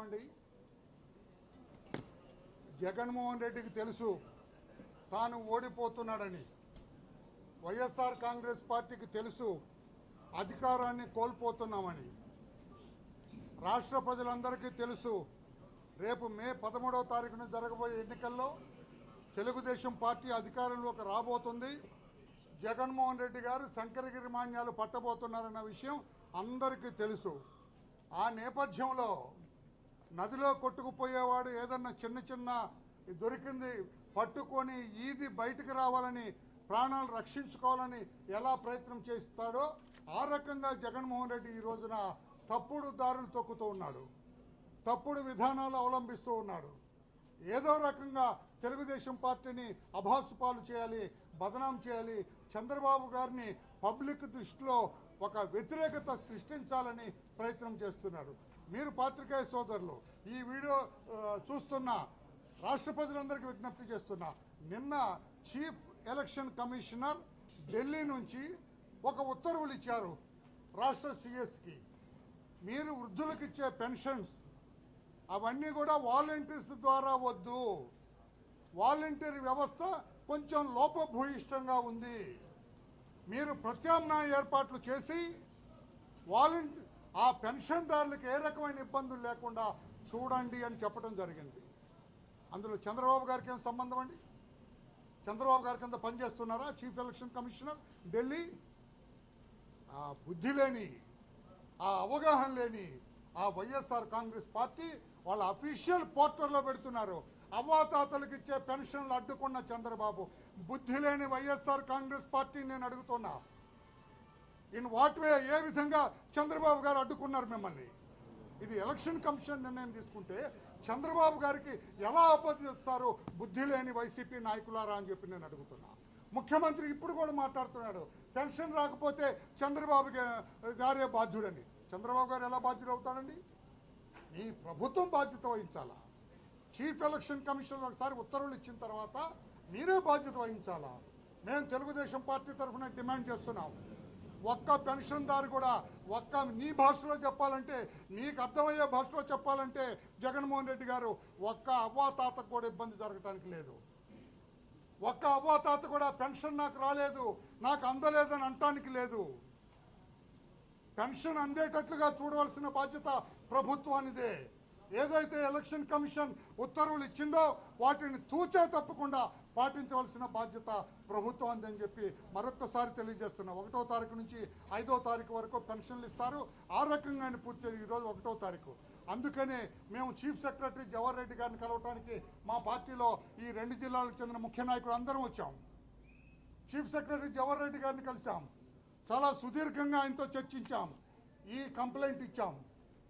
చెప్పండి. జగన్మోహన్ రెడ్డికి తెలుసు తాను ఓడిపోతున్నాడని. వైఎస్ఆర్ కాంగ్రెస్ పార్టీకి తెలుసు అధికారాన్ని కోల్పోతున్నామని. రాష్ట్ర ప్రజలందరికీ తెలుసు రేపు మే పదమూడవ తారీఖున జరగబోయే ఎన్నికల్లో తెలుగుదేశం పార్టీ అధికారంలోకి రాబోతుంది. జగన్మోహన్ రెడ్డి గారు శంకరగిరి మాన్యాలు పట్టబోతున్నారన్న విషయం అందరికీ తెలుసు. ఆ నేపథ్యంలో నదిలో కొట్టుకుపోయేవాడు ఏదన్నా చిన్న చిన్న దొరికింది పట్టుకొని ఈది బయటికి రావాలని ప్రాణాలు రక్షించుకోవాలని ఎలా ప్రయత్నం చేస్తాడో ఆ రకంగా జగన్మోహన్ రెడ్డి ఈ రోజున తప్పుడు దారులు తొక్కుతూ ఉన్నాడు. తప్పుడు విధానాలు అవలంబిస్తూ ఉన్నాడు. ఏదో రకంగా తెలుగుదేశం పార్టీని అభాసుపాలు చేయాలి బదనాం చేయాలి చంద్రబాబు గారిని పబ్లిక్ దృష్టిలో ఒక వ్యతిరేకత సృష్టించాలని ప్రయత్నం చేస్తున్నాడు. మీరు పాత్రికేయ సోదరులు ఈ వీడియో చూస్తున్న రాష్ట్ర ప్రజలందరికీ విజ్ఞప్తి చేస్తున్నా. నిన్న చీఫ్ ఎలక్షన్ కమిషనర్ ఢిల్లీ నుంచి ఒక ఉత్తర్వులు ఇచ్చారు రాష్ట్ర సిఎస్కి. మీరు వృద్ధులకు ఇచ్చే పెన్షన్స్ అవన్నీ కూడా వాలంటీర్స్ ద్వారా వద్దు. వాలంటీర్ వ్యవస్థ కొంచెం లోపభూయిష్టంగా ఉంది. మీరు ప్రత్యామ్నాయ ఏర్పాట్లు చేసి వాలంటీ ఆ పెన్షన్దారులకు ఏ రకమైన ఇబ్బందులు లేకుండా చూడండి అని చెప్పడం జరిగింది. అందులో చంద్రబాబు గారికి ఏం సంబంధం అండి? చంద్రబాబు గారి కింద పనిచేస్తున్నారా? చీఫ్ ఎలక్షన్ కమిషనర్ ఢిల్లీ ఆ బుద్ధి లేని ఆ అవగాహన లేని ఆ వైఎస్ఆర్ కాంగ్రెస్ పార్టీ వాళ్ళ అఫీషియల్ పోర్టల్లో పెడుతున్నారు. అవ్వాతాతలకు ఇచ్చే పెన్షన్లు అడ్డుకున్న చంద్రబాబు. బుద్ధి లేని వైఎస్ఆర్ కాంగ్రెస్ పార్టీ నేను అడుగుతున్నా. ఇన్ వాట్ వే ఏ విధంగా చంద్రబాబు గారు అడ్డుకున్నారు మిమ్మల్ని? ఇది ఎలక్షన్ కమిషన్ నిర్ణయం తీసుకుంటే చంద్రబాబు గారికి ఎలా ఆపదిస్తారు బుద్ధి లేని వైసీపీ నాయకులారా అని చెప్పి నేను అడుగుతున్నా. ముఖ్యమంత్రి ఇప్పుడు కూడా మాట్లాడుతున్నాడు. పెన్షన్ రాకపోతే చంద్రబాబు గారే బాధ్యుడని చంద్రబాబు గారు ఎలా బాధ్యుడు అవుతాడండి మీ ప్రభుత్వం బాధ్యత వహించాలా? చీఫ్ ఎలక్షన్ కమిషన్ ఒకసారి ఉత్తర్వులు ఇచ్చిన తర్వాత మీరే బాధ్యత వహించాలా? మేము తెలుగుదేశం పార్టీ తరఫున డిమాండ్ చేస్తున్నాం. ఒక్క పెన్షన్దారు కూడా ఒక్క నీ భాషలో చెప్పాలంటే నీకు అర్థమయ్యే భాషలో చెప్పాలంటే జగన్మోహన్ రెడ్డి గారు ఒక్క అవ్వాతాతకు కూడా ఇబ్బంది జరగటానికి లేదు. ఒక్క అవ్వాతాత కూడా పెన్షన్ నాకు రాలేదు నాకు అందలేదని అంటానికి లేదు. పెన్షన్ అందేటట్లుగా చూడవలసిన బాధ్యత ప్రభుత్వానిదే. ఏదైతే ఎలక్షన్ కమిషన్ ఉత్తర్వులు ఇచ్చిందో వాటిని తూచే తప్పకుండా పాటించవలసిన బాధ్యత ప్రభుత్వం అని చెప్పి మరొక్కసారి తెలియజేస్తున్నా. ఒకటో తారీఖు నుంచి ఐదో తారీఖు వరకు పెన్షన్లు ఇస్తారు. ఆ రకంగానే పూర్తి ఈరోజు ఒకటో తారీఖు. అందుకనే మేము చీఫ్ సెక్రటరీ జవహర్ రెడ్డి గారిని కలవటానికి మా పార్టీలో ఈ రెండు జిల్లాలకు చెందిన ముఖ్య నాయకులు అందరం వచ్చాం. చీఫ్ సెక్రటరీ జవహర్ రెడ్డి గారిని కలిసాం చాలా సుదీర్ఘంగా ఆయనతో చర్చించాం. ఈ కంప్లైంట్ ఇచ్చాం.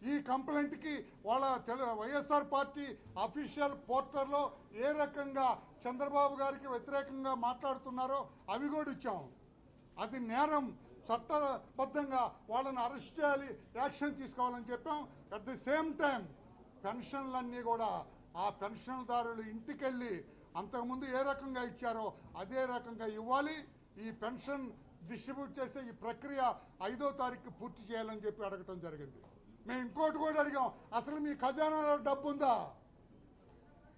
ఈ కంప్లైంట్కి వాళ్ళ తెలు వైఎస్ఆర్ పార్టీ అఫీషియల్ పోర్టర్లో ఏ రకంగా చంద్రబాబు గారికి వ్యతిరేకంగా మాట్లాడుతున్నారో అవి కూడా ఇచ్చాం. అది నేరం చట్టబద్ధంగా వాళ్ళని అరెస్ట్ చేయాలి యాక్షన్ తీసుకోవాలని చెప్పాం. అట్ ది సేమ్ టైం పెన్షన్లన్నీ కూడా ఆ పెన్షన్దారులు ఇంటికెళ్ళి అంతకుముందు ఏ రకంగా ఇచ్చారో అదే రకంగా ఇవ్వాలి. ఈ పెన్షన్ డిస్ట్రిబ్యూట్ చేసే ఈ ప్రక్రియ ఐదో తారీఖు పూర్తి చేయాలని చెప్పి అడగటం జరిగింది. మేము ఇంకోటి కూడా అడిగాం. అసలు మీ ఖజానాలో డబ్బు ఉందా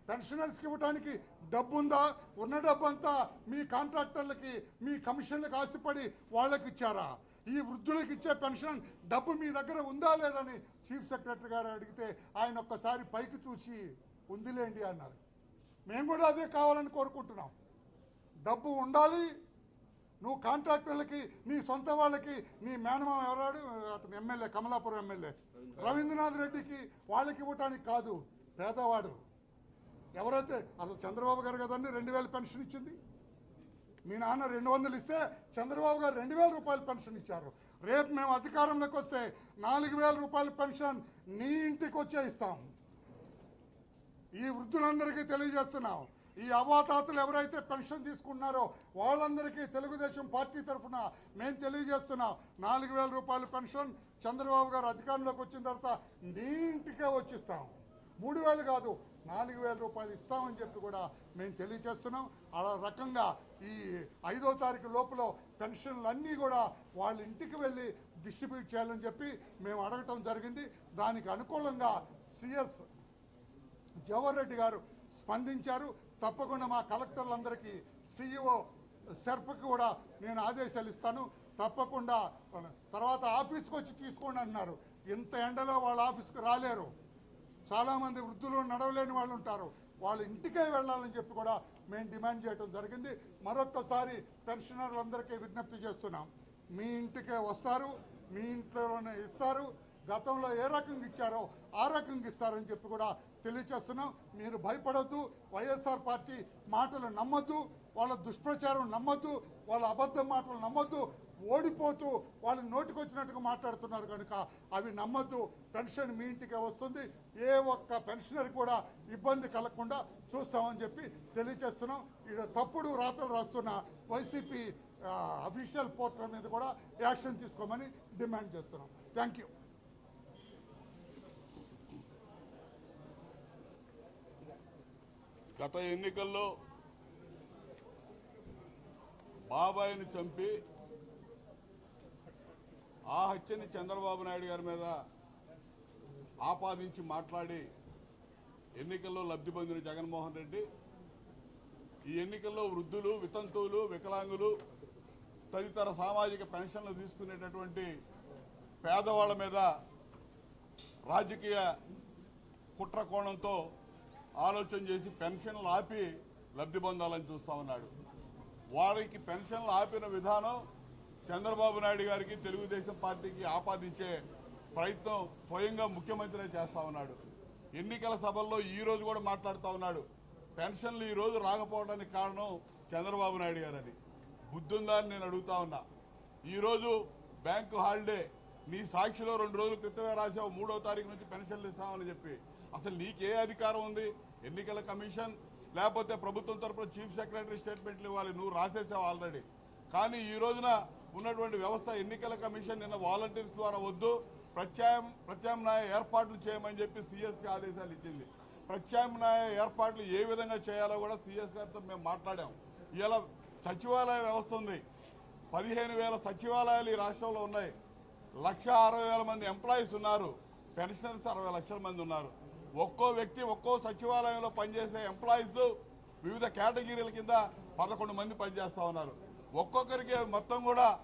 పెన్షనర్స్కి ఇవ్వడానికి డబ్బు ఉందా ఉన్న డబ్బు అంతా మీ కాంట్రాక్టర్లకి మీ కమిషన్లకు ఆశపడి వాళ్ళకి ఇచ్చారా? ఈ వృద్ధులకు ఇచ్చే పెన్షన్ డబ్బు మీ దగ్గర ఉందా లేదని చీఫ్ సెక్రటరీ గారు అడిగితే ఆయన ఒక్కసారి పైకి చూసి ఉందిలేండి అన్నారు. మేము కూడా అదే కావాలని కోరుకుంటున్నాం. డబ్బు ఉండాలి నువ్వు కాంట్రాక్టర్లకి నీ సొంత వాళ్ళకి నీ మేనమామ ఎవరాడు? అతను ఎమ్మెల్యే కమలాపురం ఎమ్మెల్యే. రవీంద్రనాథ్ రెడ్డికి వాళ్ళకి ఇవ్వటానికి కాదు పేదవాడు. ఎవరైతే అసలు చంద్రబాబు గారు కదండి రెండు వేలు పెన్షన్ ఇచ్చింది. మీ నాన్న రెండు వందలు ఇస్తే చంద్రబాబు గారు రెండు వేల రూపాయలు పెన్షన్ ఇచ్చారు. రేపు మేము అధికారంలోకి వస్తే నాలుగు వేల రూపాయల పెన్షన్ నీ ఇంటికి వచ్చే ఇస్తాం. ఈ వృద్ధులందరికీ తెలియజేస్తున్నాం. ఈ అవాతాతలు ఎవరైతే పెన్షన్ తీసుకున్నారో వాళ్ళందరికీ తెలుగుదేశం పార్టీ తరఫున మేము తెలియజేస్తున్నాం. నాలుగు వేల రూపాయల పెన్షన్ చంద్రబాబు గారు అధికారంలోకి వచ్చిన తర్వాత నీ ఇంటికే వచ్చిస్తాం. మూడు వేలు కాదు నాలుగు వేల రూపాయలు ఇస్తామని చెప్పి కూడా మేము తెలియజేస్తున్నాం. అలా రకంగా ఈ ఐదో తారీఖు లోపల పెన్షన్లు అన్నీ కూడా వాళ్ళ ఇంటికి వెళ్ళి డిస్ట్రిబ్యూట్ చేయాలని చెప్పి మేము అడగటం జరిగింది. దానికి అనుకూలంగా సిఎస్ జవహర్ రెడ్డి గారు స్పందించారు. తప్పకుండా మా కలెక్టర్లందరికీ సిఇఓ సెర్ఫ్కి కూడా నేను ఆదేశాలు ఇస్తాను. తప్పకుండా తర్వాత ఆఫీస్కి వచ్చి తీసుకోండి అన్నారు ఇంత ఎండలో వాళ్ళ ఆఫీస్కి రాలేరు. చాలామంది వృద్ధులు నడవలేని వాళ్ళు ఉంటారు. వాళ్ళ ఇంటికే వెళ్ళాలని చెప్పి కూడా మేము డిమాండ్ చేయడం జరిగింది. మరొక్కసారి పెన్షనర్లందరికీ విజ్ఞప్తి చేస్తున్నాం. మీ ఇంటికే వస్తారు మీ ఇంట్లోనే ఇస్తారు. గతంలో ఏ రకంగా ఇచ్చారో ఆ రకంగా ఇస్తారని చెప్పి కూడా తెలియచేస్తున్నాం. మీరు భయపడద్దు. వైఎస్ఆర్ పార్టీ మాటలు నమ్మద్దు. వాళ్ళ దుష్ప్రచారం నమ్మొద్దు. వాళ్ళ అబద్ధం మాటలు నమ్మొద్దు. ఓడిపోతూ వాళ్ళు నోటికొచ్చినట్టుగా మాట్లాడుతున్నారు కనుక అవి నమ్మద్దు. పెన్షన్ మీ ఇంటికే వస్తుంది. ఏ ఒక్క పెన్షనర్ కూడా ఇబ్బంది కలగకుండా చూస్తామని చెప్పి తెలియజేస్తున్నాం ఇక్కడ తప్పుడు రాతలు రాస్తున్న వైసీపీ అఫీషియల్ పోర్టల్ మీద కూడా యాక్షన్ తీసుకోమని డిమాండ్ చేస్తున్నాం. థ్యాంక్ గత ఎన్నికల్లో బాబాయిని చంపి ఆ హత్యని చంద్రబాబు నాయుడు గారి మీద ఆపాదించి మాట్లాడి ఎన్నికల్లో లబ్ధి పొందిన జగన్మోహన్ రెడ్డి ఈ ఎన్నికల్లో వృద్ధులు వితంతువులు వికలాంగులు తదితర సామాజిక పెన్షన్లు తీసుకునేటటువంటి పేదవాళ్ళ మీద రాజకీయ కుట్ర కోణంతో ఆలోచన చేసి పెన్షన్లు ఆపి లబ్ధి పొందాలని చూస్తా ఉన్నాడు. వారికి పెన్షన్లు ఆపిన విధానం చంద్రబాబు నాయుడు గారికి తెలుగుదేశం పార్టీకి ఆపాదించే ప్రయత్నం స్వయంగా ముఖ్యమంత్రి చేస్తా ఉన్నాడు. ఎన్నికల సభల్లో ఈరోజు కూడా మాట్లాడుతూ ఉన్నాడు. పెన్షన్లు ఈ రోజు రాకపోవడానికి కారణం చంద్రబాబు నాయుడు గారని. బుద్ధుందా అని నేను అడుగుతా ఉన్నా. ఈరోజు బ్యాంకు హాలిడే. నీ సాక్షిలో రెండు రోజుల క్రితమే రాసావు మూడో తారీఖు నుంచి పెన్షన్లు ఇస్తామని చెప్పి. అసలు నీకే అధికారం ఉంది? ఎన్నికల కమిషన్? లేకపోతే ప్రభుత్వం తరఫున చీఫ్ సెక్రటరీ స్టేట్మెంట్లు ఇవ్వాలి. నువ్వు రాసేసావు ఆల్రెడీ. కానీ ఈ రోజున ఉన్నటువంటి వ్యవస్థ ఎన్నికల కమిషన్ నిన్న వాలంటీర్స్ ద్వారా వద్దు. ప్రత్యామ్ ప్రత్యామ్నాయ ఏర్పాట్లు చేయమని చెప్పి సిఎస్కి ఆదేశాలు ఇచ్చింది. ప్రత్యామ్నాయ ఏర్పాట్లు ఏ విధంగా చేయాలో కూడా సిఎస్ గారితో మేము మాట్లాడాం ఇలా సచివాలయ వ్యవస్థ ఉంది. పదిహేను వేల సచివాలయాలు ఈ రాష్ట్రంలో ఉన్నాయి. లక్ష అరవై వేల మంది ఎంప్లాయీస్ ఉన్నారు. పెన్షనర్స్ అరవై లక్షల మంది ఉన్నారు. ఒక్కో వ్యక్తి ఒక్కో సచివాలయంలో పనిచేసే ఎంప్లాయీస్ వివిధ కేటగిరీల కింద పదకొండు మంది పనిచేస్తూ ఉన్నారు. ఒక్కొక్కరికి మొత్తం కూడా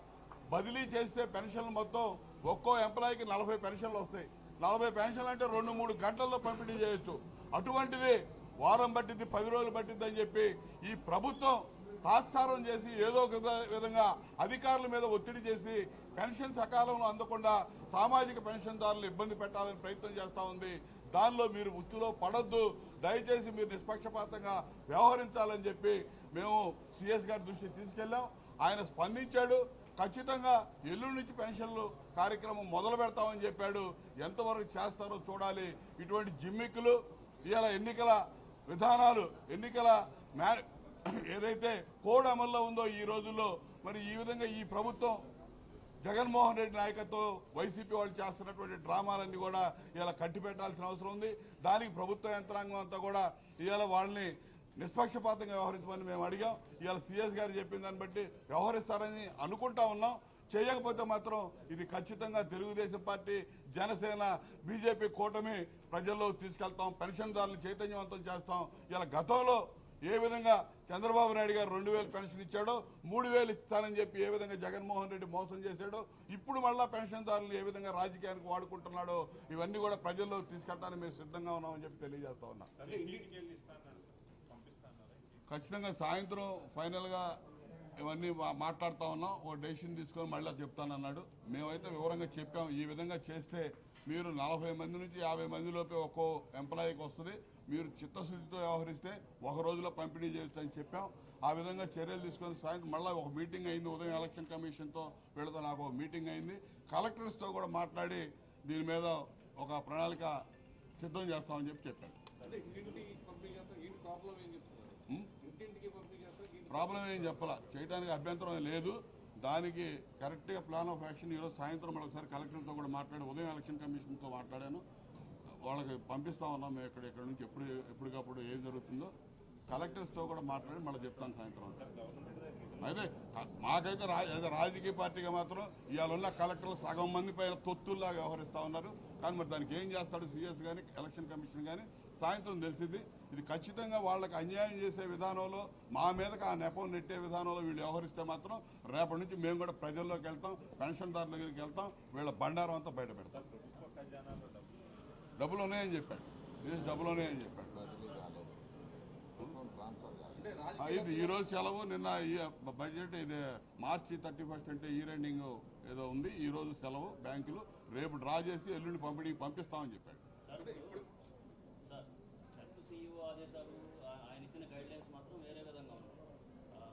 బదిలీ చేస్తే పెన్షన్లు మొత్తం ఒక్కో ఎంప్లాయీకి నలభై పెన్షన్లు వస్తాయి. నలభై పెన్షన్లు అంటే రెండు మూడు గంటల్లో పంపిణీ చేయొచ్చు. అటువంటిది వారం పట్టింది పది రోజులు పట్టింది అని చెప్పి ఈ ప్రభుత్వం తాత్సారం చేసి ఏదో ఒక విధ- విధంగా అధికారుల మీద ఒత్తిడి చేసి పెన్షన్ సకాలంలో అందకుండా సామాజిక పెన్షన్దారులు ఇబ్బంది పెట్టాలని ప్రయత్నం చేస్తూ ఉంది. దానిలో మీరు ఉచ్చులో పడద్దు. దయచేసి మీరు నిష్పక్షపాతంగా వ్యవహరించాలని చెప్పి మేము సిఎస్ గారి దృష్టికి తీసుకెళ్ళాం. ఆయన స్పందించాడు. ఖచ్చితంగా ఎల్లుండి నుంచి పెన్షన్లు కార్యక్రమం మొదలు పెడతామని చెప్పాడు. ఎంతవరకు చేస్తారో చూడాలి. ఇటువంటి జిమ్మిక్కులు ఇలా ఎన్నికల విధానాలు ఎన్నికల మ్యా ఏదైతే కోడ్ అమల్లో ఉందో ఈ రోజుల్లో మరి ఈ విధంగా ఈ ప్రభుత్వం జగన్మోహన్ రెడ్డి నాయకత్వం వైసీపీ వాళ్ళు చేస్తున్నటువంటి డ్రామాలన్నీ కూడా ఇలా కట్టిపెట్టాల్సిన అవసరం ఉంది. దానికి ప్రభుత్వ యంత్రాంగం అంతా కూడా ఇవాళ వాళ్ళని నిష్పక్షపాతంగా వ్యవహరించమని మేము అడిగాం. ఇవాళ సిఎస్ గారు చెప్పిన దాన్ని బట్టి వ్యవహరిస్తారని అనుకుంటా ఉన్నాం. చేయకపోతే మాత్రం ఇది ఖచ్చితంగా తెలుగుదేశం పార్టీ జనసేన బీజేపీ కూటమి ప్రజల్లో తీసుకెళ్తాం. పెన్షన్దారులు చైతన్యవంతం చేస్తాం. ఇలా గతంలో ఏ విధంగా చంద్రబాబు నాయుడు గారు రెండు వేలు పెన్షన్ ఇచ్చాడో మూడు వేలు ఇస్తానని చెప్పి ఏ విధంగా జగన్మోహన్ రెడ్డి మోసం చేశాడో ఇప్పుడు మళ్ళా పెన్షన్దారులు ఏ విధంగా రాజకీయానికి వాడుకుంటున్నాడో ఇవన్నీ కూడా ప్రజల్లో తీసుకెళ్తానికి మేము సిద్ధంగా ఉన్నామని చెప్పి తెలియజేస్తా ఉన్నా. ఖచ్చితంగా సాయంత్రం ఫైనల్గా ఇవన్నీ మాట్లాడుతా ఉన్నాం. ఒక డెసిషన్ తీసుకొని మళ్ళీ చెప్తానన్నాడు. మేమైతే వివరంగా చెప్పాం. ఈ విధంగా చేస్తే మీరు నలభై మంది నుంచి యాభై మంది లోపే ఒక్కో ఎంప్లాయీకి వస్తుంది. మీరు చిత్తశుద్ధితో వ్యవహరిస్తే ఒక రోజులో పంపిణీ చేయొచ్చు అని చెప్పాం. ఆ విధంగా చర్యలు తీసుకొని సాయంత్రం మళ్ళీ ఒక మీటింగ్ అయింది ఉదయం ఎలక్షన్ కమిషన్తో వీళ్ళతో నాకు ఒక మీటింగ్ అయింది. కలెక్టర్స్తో కూడా మాట్లాడి దీని మీద ఒక ప్రణాళిక సిద్ధం చేస్తామని చెప్పి చెప్పాడు ప్రాబ్లం ఏం చెప్పాల? చేయడానికి అభ్యంతరం లేదు. దానికి కరెక్ట్గా ప్లాన్ ఆఫ్ యాక్షన్ ఈరోజు సాయంత్రం మరొకసారి కలెక్టర్తో కూడా మాట్లాడి ఉదయం ఎలక్షన్ కమిషన్తో మాట్లాడాను. వాళ్ళకి పంపిస్తా ఉన్నాం మేము ఇక్కడ ఇక్కడ నుంచి ఎప్పుడు ఎప్పటికప్పుడు ఏం జరుగుతుందో. కలెక్టర్స్తో కూడా మాట్లాడి మళ్ళీ చెప్తాను సాయంత్రం అయితే మాకైతే రా రాజకీయ పార్టీగా మాత్రం ఇవాళ ఉన్న కలెక్టర్లు సగం మంది పైన తొత్తుల్లా వ్యవహరిస్తూ ఉన్నారు. కానీ మరి దానికి ఏం చేస్తాడు సీఎస్ కానీ ఎలక్షన్ కమిషన్ కానీ సాయంత్రం తెలిసింది. ఇది ఖచ్చితంగా వాళ్ళకి అన్యాయం చేసే విధానంలో మా మీదకి ఆ నెపం నెట్టే విధానంలో వీళ్ళు వ్యవహరిస్తే మాత్రం రేపటి నుంచి మేము కూడా ప్రజల్లోకి వెళ్తాం పెన్షన్దారుల దగ్గరికి వెళ్తాం వీళ్ళ బండారం అంతా బయట పెడతాం. డబ్బులు ఉన్నాయని చెప్పాడు. దేశ డబ్బులు ఉన్నాయని చెప్పాడు. ఇది ఈ రోజు సెలవు నిన్న ఈ బడ్జెట్ ఇది మార్చి థర్టీ ఫస్ట్ అంటే ఈ ఎండింగ్ ఏదో ఉంది. ఈ రోజు సెలవు బ్యాంకులు రేపు డ్రా చేసి ఎల్లుండి పంపిణీ పంపిస్తామని చెప్పాడు. సీఈఓ ఆదేశాలు ఆయన ఇచ్చిన గైడ్ లైన్స్ మాత్రం వేరే విధంగా ఉన్నాయి. ఆ,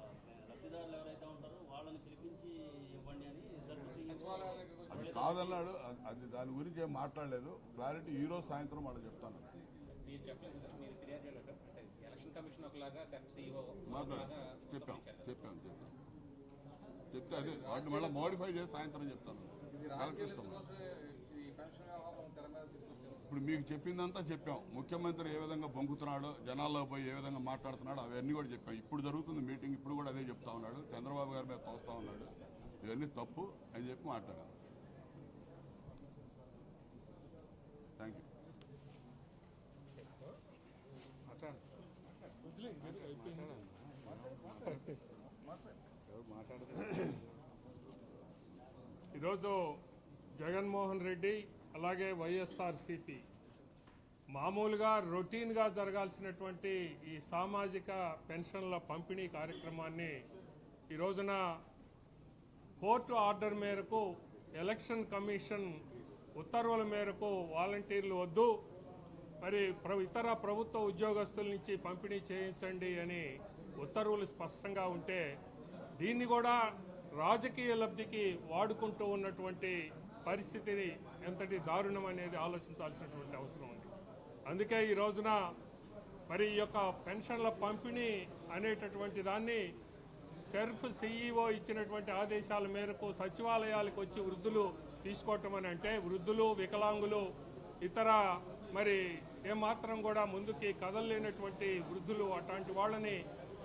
లబ్ధిదారులు ఎవరైతే ఉంటారో వాళ్ళని పిలిపించి ఇవ్వండి అని సెట్ కాదన్నాడు. అది- దాని గురించి ఏం మాట్లాడలేదు. క్లారిటీ ఈ రోజు సాయంత్రం వాళ్ళు చెప్తాను. చెప్పాం. చెప్పాం చెప్పాం. చెప్తే అదే. వాటిని మళ్ళీ మోడిఫై చేసి సాయంత్రం చెప్తాను. ఇప్పుడు మీకు చెప్పిందంతా చెప్పాం. ముఖ్యమంత్రి ఏ విధంగా బొంకుతున్నాడో జనాల్లో పోయి ఏ విధంగా మాట్లాడుతున్నాడో అవన్నీ కూడా చెప్పాం. ఇప్పుడు జరుగుతుంది మీటింగ్. ఇప్పుడు కూడా అదే చెప్తా ఉన్నాడు. చంద్రబాబు గారి మీద తోస్తా ఉన్నాడు. ఇవన్నీ తప్పు అని చెప్పి మాట్లాడాను థ్యాంక్ యూ ఈరోజు జగన్మోహన్ రెడ్డి అలాగే వైఎస్ఆర్సిపి మామూలుగా రొటీన్గా జరగాల్సినటువంటి ఈ సామాజిక పెన్షన్ల పంపిణీ కార్యక్రమాన్ని ఈ రోజున కోర్టు ఆర్డర్ మేరకు ఎలక్షన్ కమిషన్ ఉత్తర్వుల మేరకు వాలంటీర్లు వద్దు మరి ప్ర- ఇతర ప్రభుత్వ ఉద్యోగస్తుల నుంచి పంపిణీ చేయించండి అని ఉత్తర్వులు స్పష్టంగా ఉంటే దీన్ని కూడా రాజకీయ లబ్ధికి వాడుకుంటూ ఉన్నటువంటి పరిస్థితిని ఎంతటి దారుణం అనేది ఆలోచించాల్సినటువంటి అవసరం ఉంది. అందుకే ఈ రోజున మరి ఈ యొక్క పెన్షన్ల పంపిణీ అనేటటువంటి దాన్ని సెర్ఫ్ సిఈఓ ఇచ్చినటువంటి ఆదేశాల మేరకు సచివాలయాలకు వచ్చి వృద్ధులు తీసుకోవటం అని అంటే వృద్ధులు వికలాంగులు ఇతర మరి ఏమాత్రం కూడా ముందుకి కదలలేనటువంటి వృద్ధులు అట్లాంటి వాళ్ళని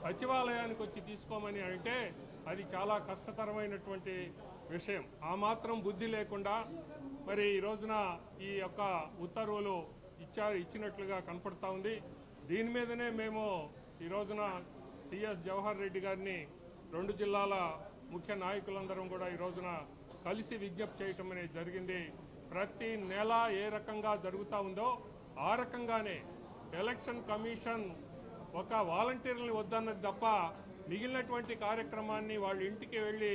సచివాలయానికి వచ్చి తీసుకోమని అంటే అది చాలా కష్టతరమైనటువంటి విషయం. ఆ మాత్రం బుద్ధి లేకుండా మరి ఈ రోజున ఈ యొక్క ఉత్తర్వులు ఇచ్చారు ఇచ్చినట్లుగా కనపడతా ఉంది. దీని మీదనే మేము ఈ రోజున సిఎస్ జవహర్ రెడ్డి గారిని రెండు జిల్లాల ముఖ్య నాయకులందరం కూడా ఈ రోజున కలిసి విజ్ఞప్తి చేయటం అనేది జరిగింది. ప్రతి నెల ఏ రకంగా జరుగుతూ ఉందో ఆ రకంగానే ఎలక్షన్ కమిషన్ ఒక వాలంటీర్ని వద్దన్నది తప్ప మిగిలినటువంటి కార్యక్రమాన్ని వాళ్ళ ఇంటికి వెళ్ళి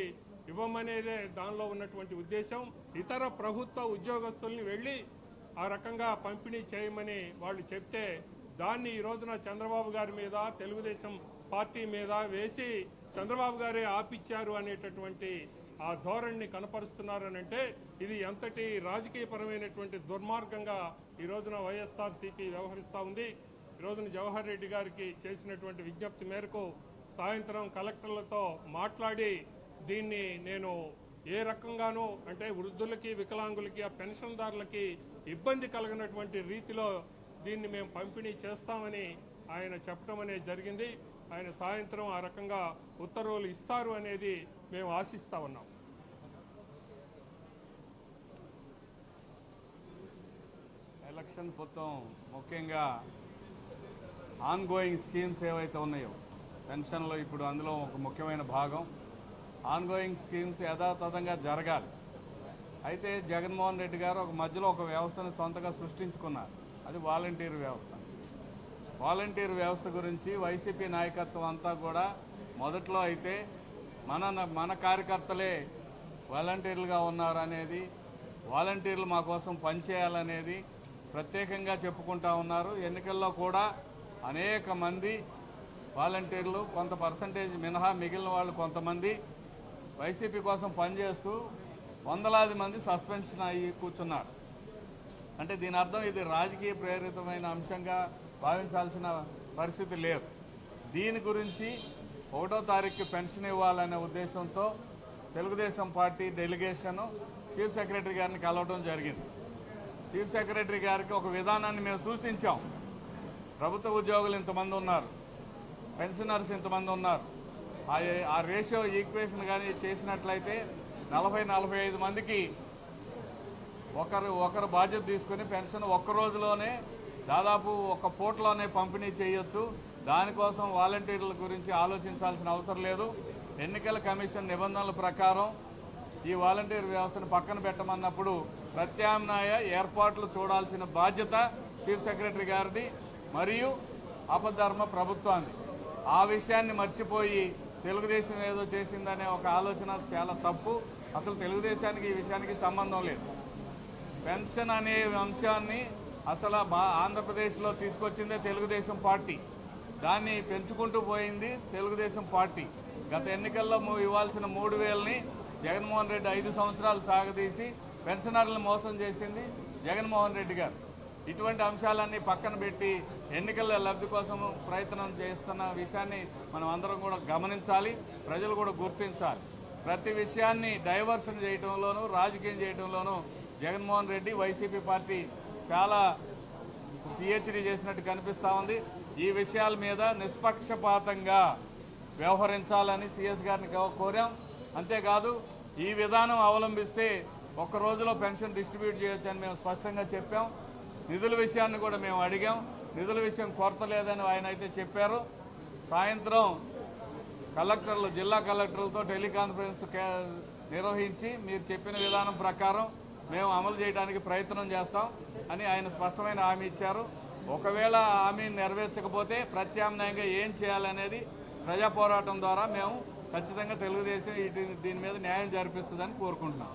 ఇవ్వమనేదే దానిలో ఉన్నటువంటి ఉద్దేశం. ఇతర ప్రభుత్వ ఉద్యోగస్తుల్ని వెళ్ళి ఆ రకంగా పంపిణీ చేయమని వాళ్ళు చెప్తే దాన్ని ఈ రోజున చంద్రబాబు గారి మీద తెలుగుదేశం పార్టీ మీద వేసి చంద్రబాబు గారే ఆపిచ్చారు అనేటటువంటి ఆ ధోరణిని కనపరుస్తున్నారనంటే ఇది ఎంతటి రాజకీయపరమైనటువంటి దుర్మార్గంగా ఈ రోజున వైఎస్ఆర్సీపీ వ్యవహరిస్తూ ఉంది. ఈ రోజున జవహర్ రెడ్డి గారికి చేసినటువంటి విజ్ఞప్తి మేరకు సాయంత్రం కలెక్టర్లతో మాట్లాడి దీన్ని నేను ఏ రకంగానూ అంటే వృద్ధులకి వికలాంగులకి ఆ పెన్షన్దారులకి ఇబ్బంది కలిగినటువంటి రీతిలో దీన్ని మేము పంపిణీ చేస్తామని ఆయన చెప్పడం అనేది జరిగింది. ఆయన సాయంత్రం ఆ రకంగా ఉత్తర్వులు ఇస్తారు అనేది మేము ఆశిస్తా ఉన్నాం. ఎలక్షన్స్ మొత్తం ముఖ్యంగా ఆన్గోయింగ్ స్కీమ్స్ ఏవైతే ఉన్నాయో పెన్షన్లో ఇప్పుడు అందులో ఒక ముఖ్యమైన భాగం. ఆన్గోయింగ్ స్కీమ్స్ యథాతథంగా జరగాలి. అయితే జగన్మోహన్ రెడ్డి గారు ఒక మధ్యలో ఒక వ్యవస్థను సొంతగా సృష్టించుకున్నారు. అది వాలంటీర్ వ్యవస్థ. వాలంటీర్ వ్యవస్థ గురించి వైసీపీ నాయకత్వం అంతా కూడా మొదట్లో అయితే మన మన కార్యకర్తలే వాలంటీర్లుగా ఉన్నారు అనేది వాలంటీర్లు మా కోసం పనిచేయాలనేది ప్రత్యేకంగా చెప్పుకుంటా ఉన్నారు. ఎన్నికల్లో కూడా అనేక మంది వాలంటీర్లు కొంత పర్సంటేజ్ మినహా మిగిలిన వాళ్ళు కొంతమంది వైసీపీ కోసం పనిచేస్తూ వందలాది మంది సస్పెన్షన్ అయ్యి కూర్చున్నారు. అంటే దీని అర్థం ఇది రాజకీయ ప్రేరితమైన అంశంగా భావించాల్సిన పరిస్థితి లేదు. దీని గురించి ఒకటో తారీఖు పెన్షన్ ఇవ్వాలనే ఉద్దేశంతో Telugu Desam party delegation chief secretary గారిని కలవడం జరిగింది. చీఫ్ సెక్రటరీ గారికి ఒక విధానాన్ని మేము సూచించాం. ప్రభుత్వ ఉద్యోగులు ఇంతమంది ఉన్నారు. పెన్షనర్స్ ఇంతమంది ఉన్నారు. ఆ ఆ రేషియో ఈక్వేషన్ కానీ చేసినట్లయితే నలభై నలభై ఐదు మందికి ఒకరు ఒకరు బాధ్యత తీసుకుని పెన్షన్ ఒక్క రోజులోనే దాదాపు ఒక పూటలోనే పంపిణీ చేయొచ్చు. దానికోసం వాలంటీర్ల గురించి ఆలోచించాల్సిన అవసరం లేదు. ఎన్నికల కమిషన్ నిబంధనల ప్రకారం ఈ వాలంటీర్ వ్యవస్థను పక్కన పెట్టమన్నప్పుడు ప్రత్యామ్నాయ ఏర్పాట్లు చూడాల్సిన బాధ్యత చీఫ్ సెక్రటరీ గారిది మరియు అపధర్మ ప్రభుత్వాన్ని ఆ విషయాన్ని మర్చిపోయి తెలుగుదేశం ఏదో చేసిందనే ఒక ఆలోచన చాలా తప్పు. అసలు తెలుగుదేశానికి ఈ విషయానికి సంబంధం లేదు. పెన్షన్ అనే అంశాన్ని అసలు బా ఆంధ్రప్రదేశ్లో తీసుకొచ్చిందే తెలుగుదేశం పార్టీ. దాన్ని పెంచుకుంటూ పోయింది తెలుగుదేశం పార్టీ. గత ఎన్నికల్లో ఇవ్వాల్సిన మూడు వేలని జగన్మోహన్ రెడ్డి ఐదు సంవత్సరాలు సాగదీసి పెన్షనర్లను మోసం చేసింది జగన్మోహన్ రెడ్డి గారు. ఇటువంటి అంశాలన్నీ పక్కన పెట్టి ఎన్నికల లబ్ధి కోసం ప్రయత్నం చేస్తున్న విషయాన్ని మనం అందరం కూడా గమనించాలి ప్రజలు కూడా గుర్తించాలి. ప్రతి విషయాన్ని డైవర్షన్ చేయడంలోనూ రాజకీయం చేయడంలోనూ జగన్మోహన్ రెడ్డి వైసీపీ పార్టీ చాలా పిహెచ్డి చేసినట్టు కనిపిస్తూ ఉంది. ఈ విషయాల మీద నిష్పక్షపాతంగా వ్యవహరించాలని సిఎస్ గారిని కోరాం. అంతేకాదు ఈ విధానం అవలంబిస్తే ఒక్క రోజులో పెన్షన్ డిస్ట్రిబ్యూట్ చేయొచ్చని మేము స్పష్టంగా చెప్పాం. నిధుల విషయాన్ని కూడా మేము అడిగాం. నిధుల విషయం కొరత లేదని ఆయన అయితే చెప్పారు. సాయంత్రం కలెక్టర్లు జిల్లా కలెక్టర్లతో టెలికాన్ఫరెన్స్ నిర్వహించి మీరు చెప్పిన విధానం ప్రకారం మేము అమలు చేయడానికి ప్రయత్నం చేస్తాం అని ఆయన స్పష్టమైన హామీ ఇచ్చారు. ఒకవేళ హామీని నెరవేర్చకపోతే ప్రత్యామ్నాయంగా ఏం చేయాలనేది ప్రజా పోరాటం ద్వారా మేము ఖచ్చితంగా తెలుగుదేశం దీని మీద న్యాయం జరిపిస్తుందని కోరుకుంటున్నాం.